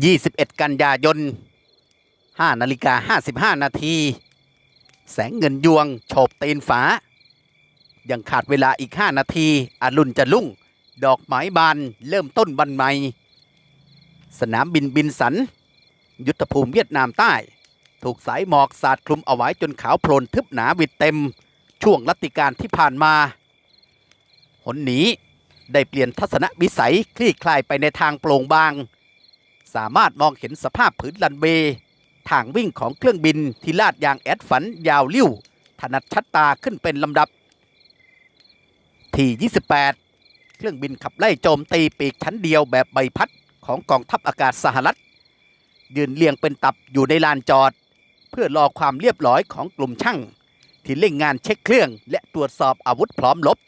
21 กันยายน5นาฬิกา55 นาที แสงเงินยวงโฉบตีนฝา ยังขาดเวลาอีก 5 นาทีอรุณจะลุ่ง ดอกไม้บานเริ่มต้นวันใหม่ สนามบินบินสัน ยุทธภูมิเวียดนามใต้ ถูกสายหมอกสาดคลุมเอาไว้จนขาวโพลนทึบหนาวิดเต็ม ช่วงรัตติการที่ผ่านมา หนนี้ได้เปลี่ยนทัศนวิสัยคลี่คลายไปในทางโปร่งบาง สามารถมองเห็นสภาพผืนลันเวย์ทางวิ่งของเครื่องบินที่ลาดยางแอดฝันยาวลิ้ว ถนัดชัดตาขึ้นเป็นลำดับ ที่ 28 เครื่องบินขับไล่โจมตีปีกชั้นเดียวแบบใบพัดของกองทัพอากาศสหรัฐ ยืนเรียงเป็นตับอยู่ในลานจอด เพื่อรอความเรียบร้อยของกลุ่มช่าง ที่เร่งงานเช็คเครื่อง และตรวจสอบอาวุธพร้อมรบ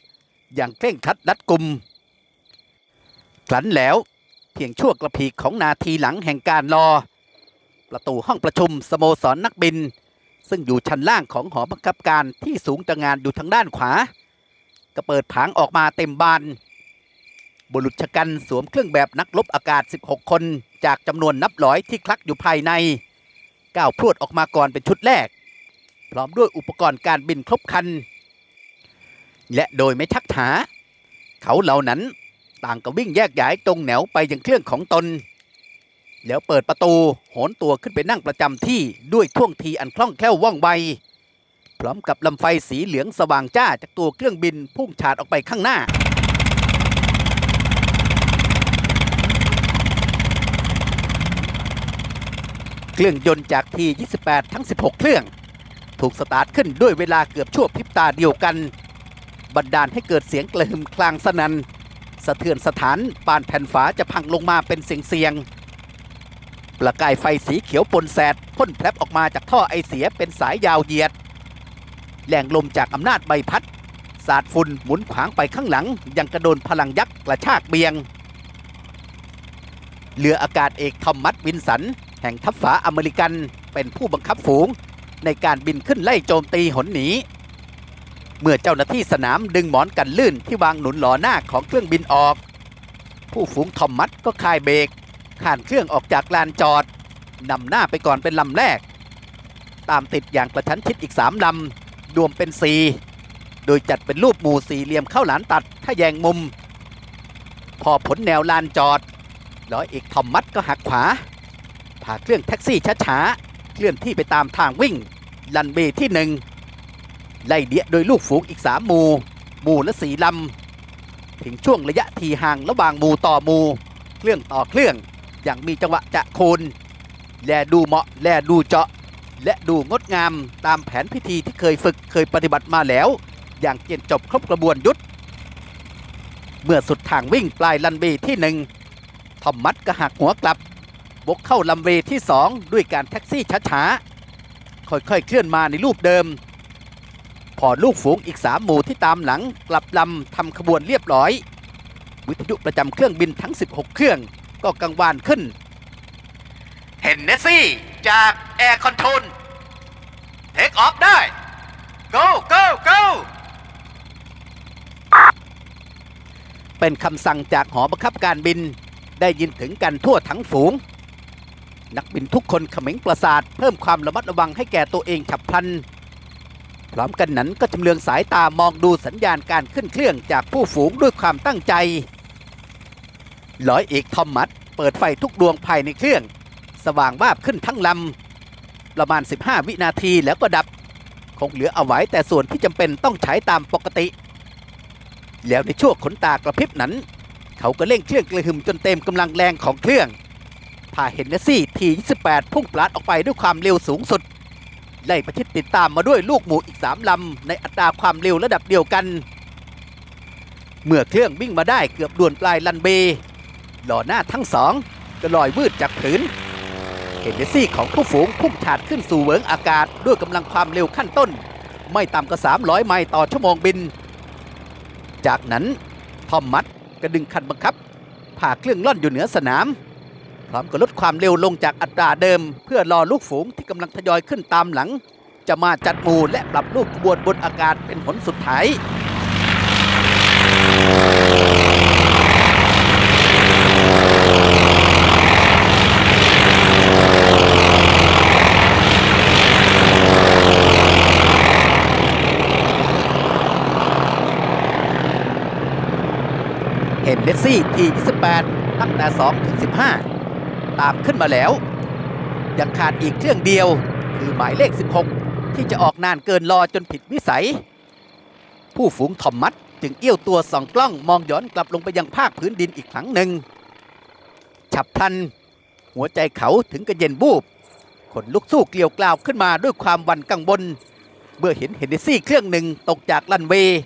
อย่างเคร่งครัดรัดกุมครั้นแล้ว เพียงชั่วกระพีของนาทีหลังแห่งการรอ ประตูห้องประชุมสโมสรนนักบิน ซึ่งอยู่ชั้นล่างของหอบังคับการที่สูงจากงานอยู่ทางด้านขวา ก็เปิดผางออกมาเต็มบาน บุรุษชกันสวมเครื่องแบบนักรบอากาศ 16 คนจากจำนวนนับร้อยที่คลักอยู่ภายในก้าวพรวดออกมาก่อนเป็นชุดแรก พร้อมด้วยอุปกรณ์การบินครบครัน และโดยไม่ชักช้าเขาเหล่านั้น ต่างก็วิ่งแยกย้ายตรงแนวไปยังเครื่องของตน แล้วเปิดประตูโหนตัวขึ้นไปนั่งประจำที่ด้วยท่วงทีอันคล่องแคล่วว่องไว พร้อมกับลำไฟสีเหลืองสว่างจ้าจากตัวเครื่องบินพุ่งฉาดออกไปข้างหน้า เครื่องยนต์จากที28 ทั้ง 16 เครื่อง ถูกสตาร์ทขึ้นด้วยเวลาเกือบชั่วพริบตาเดียวกันบันดาลให้เกิดเสียงกระหึ่มคลางสนัน สะเทือนสถานปานแผ่นฝาจะพังลงมาเป็นเสียงเสียงๆประกายไฟสีเขียวปนแสดพ่นแผลบออกมาจากท่อไอเสียเป็นสายยาวเหยียดแรงลมจากอำนาจใบพัด สาดฝุ่นหมุนขวางไปข้างหลัง ยังกระโดนพลังยักษ์กระชากเบียง เรืออากาศเอกทอมมัสวินสัน แห่งทัพฝาอเมริกันเป็นผู้บังคับฝูง ในการบินขึ้นไล่โจมตีหนหนี เมื่อเจ้าหน้าที่สนามดึงหมอนกันลื่นที่วางหนุนหล่อหน้าของเครื่องบินออก ผู้ฝูงทอมมัสก็คายเบรกข่านเครื่องออกจากลานจอดนำหน้าไปก่อนเป็นลำแรก ตามติดอย่างกระชั้นชิดอีกสามลำรวมเป็นสี่โดยจัดเป็นรูปหมู่สี่เหลี่ยมเข้าหลานตัดถ้าแยงมุม พอผลแนวลานจอดร้อยเอกทอมมัสก็หักขวาพาเครื่องแท็กซี่ช้าๆเคลื่อนที่ไปตามทางวิ่ง ลันเวย์ที่หนึ่ง ไล่เดียโดยลูกฝูงอีกสามหมู่ หมู่ละสี่ลำ ถึงช่วงระยะทีห่างระหว่างหมู่ต่อหมู่ เครื่องต่อเครื่อง อย่างมีจังหวะจะโคนแลดูเหมาะแลดูเจาะ และดูงดงามตามแผนพิธีที่เคยฝึกเคยปฏิบัติมาแล้ว อย่างเกียนจบครบกระบวนยุทธเมื่อสุดทางวิ่งปลายลันเวย์ที่หนึ่งทอมมัดก็หักหัวกลับบกเข้าลำเวที่ 2 ด้วยการแท็กซี่ช้าๆ ค่อยๆ เคลื่อนมาในรูปเดิม พอลูกฝูงอีก3หมู่ที่ตามหลังกลับลำทำขบวนเรียบร้อย วิทยุประจำเครื่องบินทั้ง 16 เครื่องก็กังวานขึ้น เห็นเนสซี่จากแอร์คอนโทรลเทคออฟได้ go go go เป็นคำสั่งจากหอบังคับการบินได้ยินถึงกันทั่วทั้งฝูง นักบินทุกคนเขม็งประสาท เพิ่มความระมัดระวังให้แก่ตัวเองฉับพลัน พร้อมกันนั้นก็จำเลืองสายตามองดูสัญญาณการขึ้นเครื่องจากผู้ฝูงด้วยความตั้งใจ ร้อยเอกทอมมัสเปิดไฟทุกดวงภายในเครื่อง สว่างวาบขึ้นทั้งลำ ประมาณ 15 วินาทีแล้วก็ดับ คงเหลือเอาไว้แต่ส่วนที่จำเป็นต้องใช้ตามปกติ แล้วในช่วงขนตากระพริบนั้น เขาก็เร่งเครื่องกระหึ่มจนเต็มกำลังแรงของเครื่องพาเฮนเนสซี่ที28พุ่งปลัดออกไปด้วยความเร็วสูงสุด ไล่ประชิดติดตามมาด้วยลูกหมูอีก 3 ลำ ในอัตราความเร็วระดับเดียวกัน เมื่อเครื่องวิ่งมาได้เกือบด่วนปลายลันเบหล่อหน้าทั้งสองก็ลอยวืดจากพื้นเฮนเนสซี่ของผู้ฝูงพุ่งฉาดขึ้นสู่เวิงอากาศด้วยกำลังความเร็วขั้นต้น ไม่ต่ำกว่า300 ไมล์ต่อชั่วโมงบิน จากนั้นทอมมัสก็ดึงคันบังคับพาเครื่องล่อนอยู่เหนือสนาม พร้อมกับลดความเร็วลงจากอัตราเดิม เพื่อรอลูกฝูงที่กำลังทยอยขึ้นตามหลัง จะมาจัดหมู่และปรับลูกขบวนบนอากาศเป็นผลสุดท้ายเห็นเดซี่ที28 ตั้งแต่2ถึง15 ตามขึ้นมาแล้ว ยังขาดอีกเครื่องเดียว คือหมายเลข 16 ที่จะออกนานเกินรอจนผิดวิสัย ผู้ฝูงทอมมัดจึงเอี้ยวตัวส่องกล้องมองย้อนกลับลงไปยังภาคพื้นดินอีกครั้งหนึ่ง ฉับพลัน หัวใจเขาถึงกระเย็นบูบขนลุกสู้เกลียวกล่าวขึ้นมาด้วยความวันกังวลเมื่อเห็นเฮนเนซี่เครื่องหนึ่งตกจากลันเวย์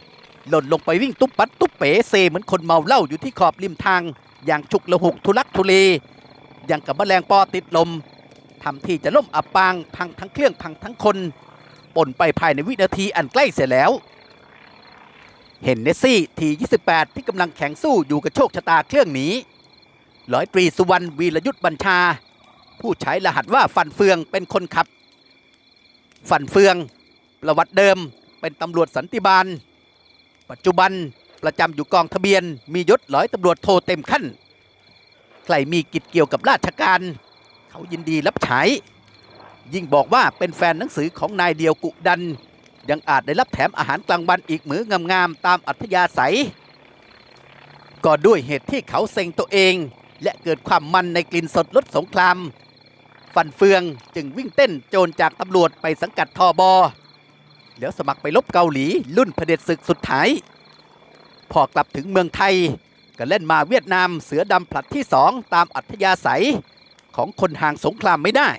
หล่นลงไปวิ่งตุ๊บปัดตุ๊บเป๋เซเหมือนคนเมาเหล้าอยู่ที่ขอบริมทาง อย่างฉุกละหุกทุลักทุเล อย่างกับแมลงปอติดลมทำที่จะล่มอับปางพังทั้งเครื่องพังทั้งคนป่นไปภายในวินาทีอันใกล้เสียแล้ว เห็นเนสซี่ที 28 ที่กำลังแข่งสู้อยู่กับโชคชะตาเครื่องนี้ร้อยตรีสุวรรณวีรยุทธบัญชา ผู้ใช้รหัสว่าฟันเฟืองเป็นคนขับ ฟันเฟือง ประวัติเดิมเป็นตำรวจสันติบาล ปัจจุบันประจำอยู่กองทะเบียนมียศร้อยตำรวจโทเต็มขั้น ครมีกิจเกี่ยวกับราชการ เขายินดีรับใช้ ยิ่งบอกว่าเป็นแฟนหนังสือของนายเดียวกุดัน ยังอาจได้รับแถมอาหารกลางวันอีกมื้องามๆตามอัธยาศัย ก็ด้วยเหตุที่เขาเซ็งตัวเอง และเกิดความมันในกลิ่นสดลดสงคราม ฟันเฟืองจึงวิ่งเต้นโจรจากตำรวจไปสังกัดทอบอแล้วสมัครไปลบเกาหลีรุ่นเผด็จศึกสุดท้าย พอกลับถึงเมืองไทย ก็เล่นมาเวียดนามเสือดำผลัดที่สองตามอัธยาศัยของคนห่างสงครามไม่ได้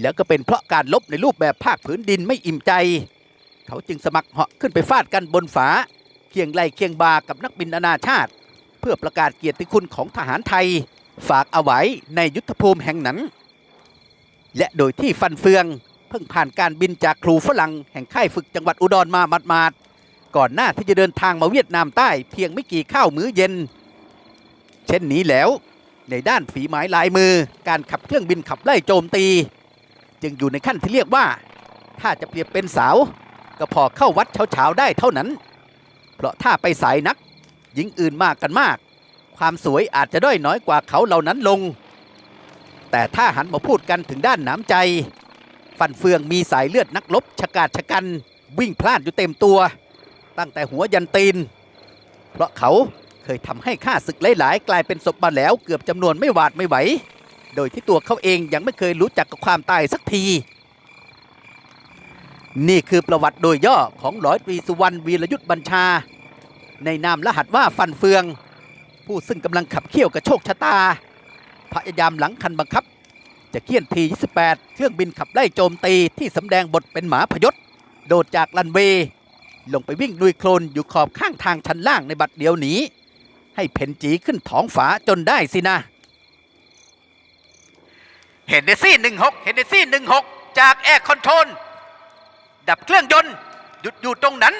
แล้วก็เป็นเพราะการลบในรูปแบบภาคพื้นดินไม่อิ่มใจ เขาจึงสมัครเหาะขึ้นไปฟาดกันบนฝาเคียงไหลเคียงบากับนักบินนานาชาติ เพื่อประกาศเกียรติคุณของทหารไทย ฝากเอาไว้ในยุทธภูมิแห่งนั้น และโดยที่ฟันเฟือง เพิ่งผ่านการบินจากครูฝรั่งแห่งค่ายฝึกจังหวัดอุดรมาหมาดๆ ก่อนหน้าที่จะเดินทางมาเวียดนามใต้เพียงไม่กี่ข้าวมื้อเย็น เช่นนี้แล้ว ในด้านฝีไม้ลายมือการขับเครื่องบินขับไล่โจมตี จึงอยู่ในขั้นที่เรียกว่า ถ้าจะเปรียบเป็นสาว ก็พอเข้าวัดเช้าๆได้เท่านั้น เพราะถ้าไปสายนักหญิงอื่นมากกันมาก ความสวยอาจจะด้อยน้อยกว่าเขาเหล่านั้นลง แต่ถ้าหันมาพูดกันถึงด้านน้ำใจ ฟันเฟืองมีสายเลือดนักรบชะกาจชะกัน วิ่งพลานอยู่เต็มตัว ตั้งแต่หัวยันตีน เพราะเขาเคยทำให้ข้าศึกหลายๆ กลายเป็นศพมาแล้วเกือบจำนวนไม่หวาดไม่ไหว โดยที่ตัวเขาเองยังไม่เคยรู้จักกับความตายสักที นี่คือประวัติโดยย่อของร้อยตรีสุวรรณวีรยุทธบัญชา ในนามรหัสว่าฟันเฟือง ผู้ซึ่งกำลังขับเคี่ยวกับโชคชะตา พยายามหลังคันบังคับ จะเคี่ยนที28 เครื่องบินขับไล่โจมตีที่สำแดงบทเป็นหมาพยศ โดดจากลันเวย์ ลงไปวิ่งลุยโคลนอยู่ขอบข้างทางชั้นล่างในบัดเดียวนี้ ให้เพนจีขึ้นท้องฝาจนได้สินะ เห็นเนซี่16เห็นเนซี่16จากแอร์คอนโทรลดับเครื่องยนต์ หยุดอยู่ตรงนั้น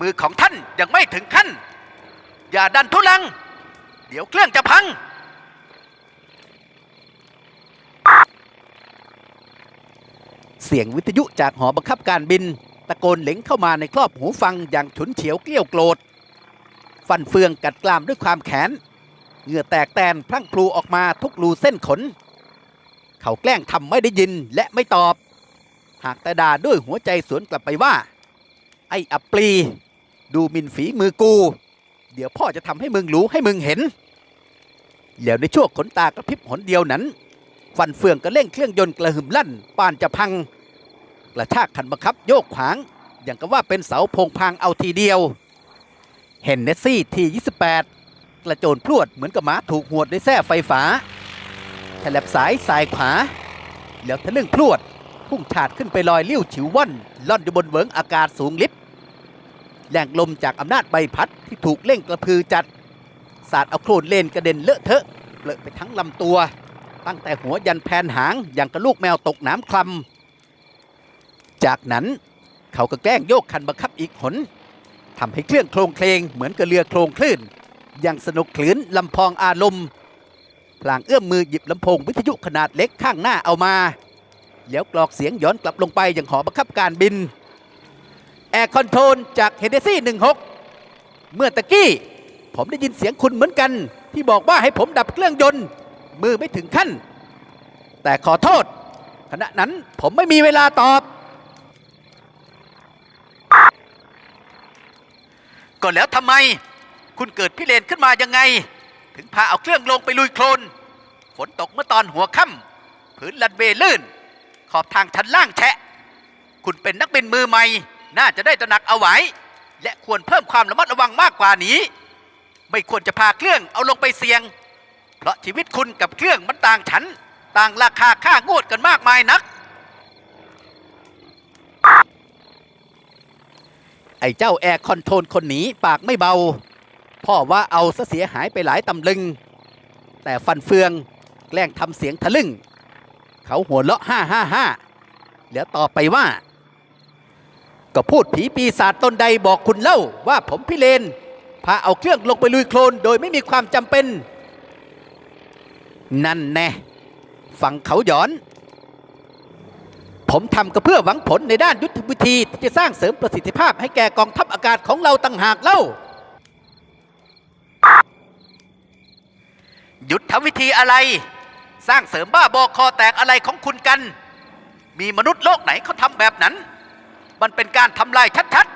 มือของท่านยังไม่ถึงขั้น อย่าดันทุลัง เดี๋ยวเครื่องจะพังเสียงวิทยุจากหอบังคับการบิน ตะโกนเหล็งเข้ามาในครอบหูฟังอย่างฉุนเฉียวเกลี้ยวโกรธ ฟันเฟืองกัดกรามด้วยความแขนเหงื่อแตกแตนพลั่งพลูออกมาทุกรูเส้นขน เขาแกล้งทำไม่ได้ยินและไม่ตอบ หากแต่ด่าด้วยหัวใจสวนกลับไปว่า ไอ้อัปลี ดูมินฝีมือกู เดี๋ยวพ่อจะทำให้มึงรู้ให้มึงเห็นแล้วในช่วงขนตากระพริบหนเดียวนั้น ฟันเฟืองก็เร่งเครื่องยนต์กระหึ่มลั่นปานจะพัง กระชากคันบังคับโยกขวาง อย่างกับว่าเป็นเสาพงพังเอาทีเดียว เห็นเนสซี่ที28 กระโจนพรวดเหมือนกับหมาถูกหวดด้วยแส้ไฟฟ้าฉลับสายสายขวา แล้วทะลึ่งพรวด พุ่งฉาดขึ้นไปลอยเลี้ยวฉิวว่อนล่อนอยู่บนเวิงอากาศสูงลิบแรงลมจากอำนาจใบพัดที่ถูกเร่งกระพือจัด สาดเอาโคลนเลนกระเด็นเลอะเทอะเลอะไปทั้งลำตัว ตั้งแต่หัวยันแผ่นหางอย่างกระลูกแมวตกน้ำคลำ จากนั้นเขาก็แกล้งโยกคันบังคับอีกหนทำให้เครื่องโครงเคลงเหมือนกับเรือโครงคลื่นอย่างสนุกคลื่นลำพองอารมณ์พลางเอื้อมมือหยิบลำโพงวิทยุขนาดเล็กข้างหน้าเอามาแล้วกรอกเสียงย้อนกลับลงไปอย่างหอบังคับการบินแอร์คอนโทรลจากเฮเดซี่16 เมื่อตะกี้ ผมได้ยินเสียงคุณเหมือนกัน ที่บอกว่าให้ผมดับเครื่องยนต์ มือไม่ถึงขั้น แต่ขอโทษ ขณะนั้นผมไม่มีเวลาตอบ ก็แล้วทำไม คุณเกิดพิเรนขึ้นมายังไง ถึงพาเอาเครื่องลงไปลุยโคลน ฝนตกเมื่อตอนหัวค่ำพื้นลันเวลื่น ขอบทางชั้นล่างแฉะ คุณเป็นนักบินมือใหม่ น่าจะได้ตระหนักเอาไว้ และควรเพิ่มความระมัดระวังมากกว่านี้ ไม่ควรจะพาเครื่องเอาลงไปเสี่ยง เพราะชีวิตคุณกับเครื่องมันต่างชั้นต่างราคาค่างวดกันมากมายนัก ไอ้เจ้าแอร์คอนโทรลคนหนีปากไม่เบา พ่อว่าเอาซะเสียหายไปหลายตำลึง แต่ฟันเฟืองแกล้งทำเสียงทะลึ่ง เขาหัวเราะห้าห้าห้าแล้วต่อไปว่า ก็พูดผีปีศาจตนใดบอกคุณเล่าว่าผมพิเรนพาเอาเครื่องลงไปลุยโคลนโดยไม่มีความจำเป็น นั่นแน่ฟังเขาหยอน ผมทำก็เพื่อหวังผลในด้านยุทธวิธีที่จะสร้างเสริมประสิทธิภาพให้แก่กองทัพอากาศของเราต่างหากเล่า ยุทธวิธีอะไร สร้างเสริมบ้าบอคอแตกอะไรของคุณกัน มีมนุษย์โลกไหนเขาทำแบบนั้น มันเป็นการทำลายชัด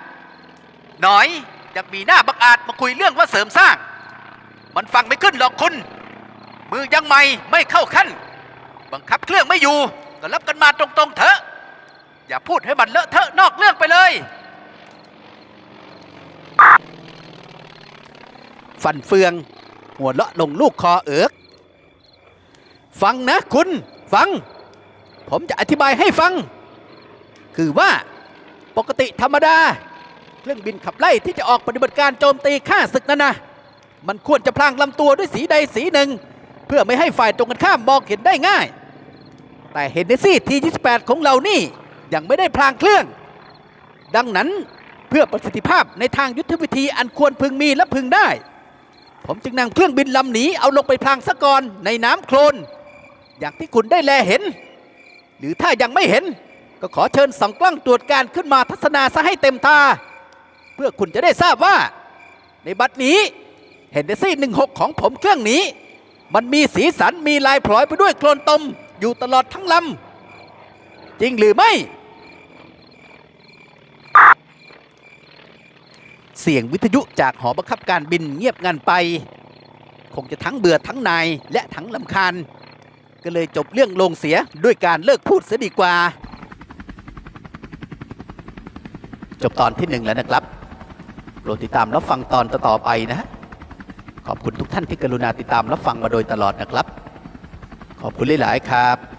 ๆ หน่อยอยากมีหน้าบักอาจมาคุยเรื่องว่าเสริมสร้าง มันฟังไม่ขึ้นหรอกคุณ มือยังใหม่ไม่เข้าขั้น บังคับเครื่องไม่อยู่ ก็รับกันมาตรงๆเถอะ อย่าพูดให้มันเลอะเทอะนอกเรื่องไปเลย ฟันเฟือง หัวเลาะลงลูกคอเอิกฟังนะคุณฟัง ผมจะอธิบายให้ฟัง คือว่าปกติธรรมดา เครื่องบินขับไล่ที่จะออกปฏิบัติการโจมตีฆ่าศึกนั่นนะมันควรจะพลางลำตัวด้วยสีใดสีหนึ่ง เพื่อไม่ให้ฝ่ายตรงกันข้ามมองเห็นได้ง่าย แต่เฮนเนซี่ที 28 ของเรานี่ยังไม่ได้พลางเครื่องดังนั้นเพื่อประสิทธิภาพในทางยุทธวิธีอันควรพึงมีและพึงได้ ผมจึงนำเครื่องบินลำหนีเอาลงไปพลางซะก่อนในน้ำโคลน อย่างที่คุณได้แลเห็น หรือถ้ายังไม่เห็น ก็ขอเชิญส่องกล้องตรวจการขึ้นมาทัศนาซะให้เต็มตา เพื่อคุณจะได้ทราบว่า ในบัดนี้เฮนเดซี่ 16 ของผมเครื่องนี้ มันมีสีสันมีลายพลอยไปด้วยโคลนตม อยู่ตลอดทั้งลำจริงหรือไม่ เสียงวิทยุจากหอบังคับการบินเงียบงันไป คงจะทั้งเบื่อทั้งนายและทั้งลำคาญ ก็เลยจบเรื่องลงเสียด้วยการเลิกพูดเสียดีกว่า จบตอนที่หนึ่งแล้วนะครับโปรดติดตามรับฟังตอนต่อๆไปนะฮะขอบคุณทุกท่านที่กรุณาติดตามรับฟังมาโดยตลอดนะครับ ขอบคุณหลาย ๆ ครับ